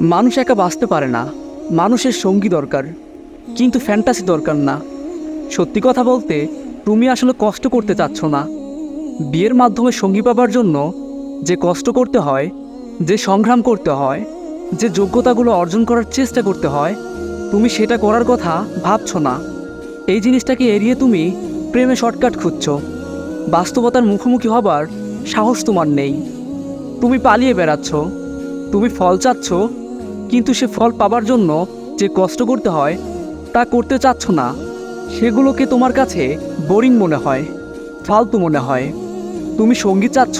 মানুষ একা বাঁচতে পারে না। মানুষের সঙ্গী দরকার, কিন্তু ফ্যান্টাসি দরকার না। সত্যি কথা বলতে, তুমি আসলে কষ্ট করতে চাচ্ছ না। বিয়ের মাধ্যমে সঙ্গী পাবার জন্য যে কষ্ট করতে হয়, যে সংগ্রাম করতে হয়, যে যোগ্যতাগুলো অর্জন করার চেষ্টা করতে হয়, তুমি সেটা করার কথা ভাবছ না। এই জিনিসটাকে এড়িয়ে তুমি প্রেমে শর্টকাট খুঁজছো। বাস্তবতার মুখোমুখি হবার সাহস তোমার নেই। তুমি পালিয়ে বেড়াচ্ছ, তুমি ফল চাচ্ছ কিন্তু সে ফল পাবার জন্য যে কষ্ট করতে হয়, তা করতে চাচ্ছ না। সেগুলোকে তোমার কাছে বোরিং মনে হয়, ফালতু মনে হয়। তুমি সঙ্গী চাচ্ছ,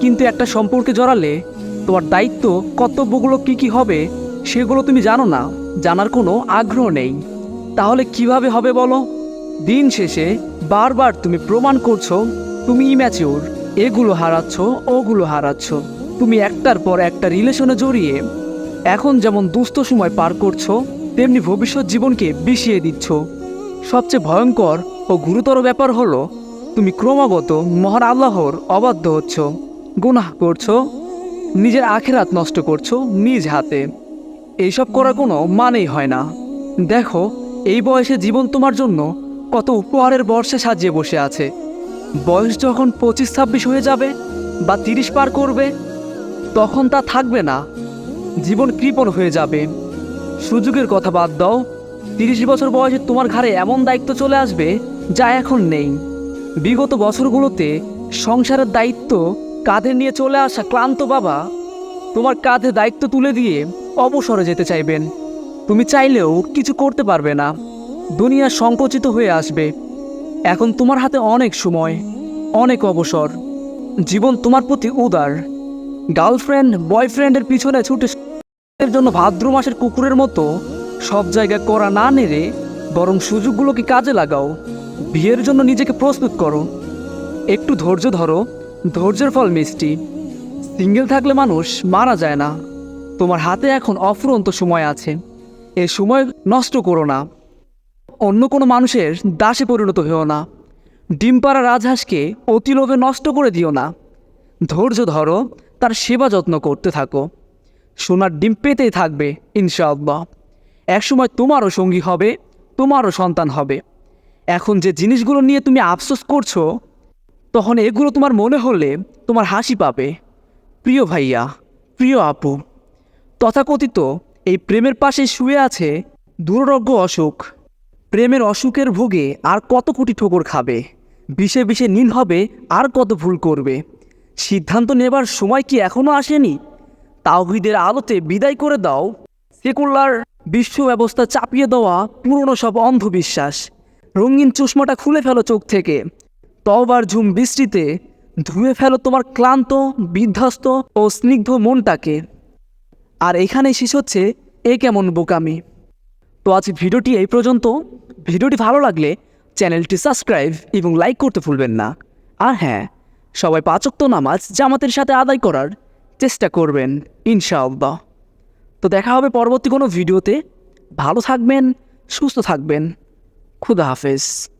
কিন্তু একটা সম্পর্কে জড়ালে তোমার দায়িত্ব, কর্তব্যগুলো কি কি হবে, সেগুলো তুমি জানো না, জানার কোনো আগ্রহ নেই। তাহলে কীভাবে হবে বলো? দিন শেষে বারবার তুমি প্রমাণ করছ, তুমি ইম্যাচিওর এগুলো হারাচ্ছ, ওগুলো হারাচ্ছ। তুমি একটার পর একটা রিলেশনে জড়িয়ে এখন যেমন দুস্থ সময় পার করছ, তেমনি ভবিষ্যৎ জীবনকে বিষিয়ে দিচ্ছ। সবচেয়ে ভয়ঙ্কর ও গুরুতর ব্যাপার হলো, তুমি ক্রমাগত মহান আল্লাহর অবাধ্য হচ্ছ, গুনাহ করছ, নিজের আখেরাত নষ্ট করছ নিজ হাতে। এইসব করার কোনো মানেই হয় না। দেখো, এই বয়সে জীবন তোমার জন্য কত উপহারের বর্ষে সাজিয়ে বসে আছে। বয়স যখন পঁচিশ ছাব্বিশ হয়ে যাবে বা তিরিশ পার করবে, তখন তা থাকবে না। জীবন কৃপণ হয়ে যাবে। সুযোগের কথা বাদ দাও। তিরিশ বছর বয়সে তোমার ঘাড়ে এমন দায়িত্ব চলে আসবে যা এখন নেই। বিগত বছরগুলোতে সংসারের দায়িত্ব কাঁধে নিয়ে চলে আসা ক্লান্ত বাবা তোমার কাঁধে দায়িত্ব তুলে দিয়ে অবসরে যেতে চাইবেন। তুমি চাইলেও কিছু করতে পারবে না। দুনিয়া সংকুচিত হয়ে আসবে। এখন তোমার হাতে অনেক সময়, অনেক অবসর। জীবন তোমার প্রতি উদার। গার্লফ্রেন্ড, বয়ফ্রেন্ডের পিছনে ছুটে এর জন্য ভাদ্র মাসের কুকুরের মতো সব জায়গায় করা না নেড়ে বরং সুযোগগুলোকে কাজে লাগাও। বিয়ের জন্য নিজেকে প্রস্তুত করো। একটু ধৈর্য ধরো। ধৈর্যের ফল মিষ্টি। সিঙ্গেল থাকলে মানুষ মারা যায় না। তোমার হাতে এখন অফুরন্ত সময় আছে। এ সময় নষ্ট করো না। অন্য কোনো মানুষের দাসে পরিণত হও না। ডিম পাড়া রাজহাঁসকে অতি লোভে নষ্ট করে দিও না। ধৈর্য ধরো। তার সেবা যত্ন করতে থাকো। সোনার ডিম পেতেই থাকবে, ইনশাআল্লাহ। একসময় তোমারও সঙ্গী হবে, তোমারও সন্তান হবে। এখন যে জিনিসগুলো নিয়ে তুমি আফসোস করছ, তখন এগুলো তোমার মনে হলে তোমার হাসি পাবে। প্রিয় ভাইয়া, প্রিয় আপু, তথাকথিত এই প্রেমের পাশে শুয়ে আছে দুরারোগ্য অসুখ প্রেমের অসুখের ভোগে আর কত কোটি ঠোকর খাবে? বিষে বিষে নীল হবে, আর কত ভুল করবে? সিদ্ধান্ত নেবার সময় কি এখনও আসেনি? তাওহিদের আলোতে বিদায় করে দাও। সেকুলার বিশ্ব ব্যবস্থা চাপিয়ে দেওয়া পুরনো সব অন্ধবিশ্বাস। রঙিন চশমাটা খুলে ফেলো চোখ থেকে। তবার ঝুম বৃষ্টিতে ধুয়ে ফেলো তোমার ক্লান্ত, বিধ্বস্ত ও স্নিগ্ধ মনটাকে। আর এখানেই শেষ হচ্ছে এ কেমন বোকামি। তো আজ ভিডিওটি এই পর্যন্ত। ভিডিওটি ভালো লাগলে চ্যানেলটি সাবস্ক্রাইব এবং লাইক করতে ভুলবেন না। আর হ্যাঁ সবাই পাচক্ত নামাজ জামাতের সাথে আদায় করার চেষ্টা করবেন, ইনশাআল্লাহ। তো দেখা হবে পরবর্তী কোনো ভিডিওতে। ভালো থাকবেন, সুস্থ থাকবেন। খুদা হাফেজ।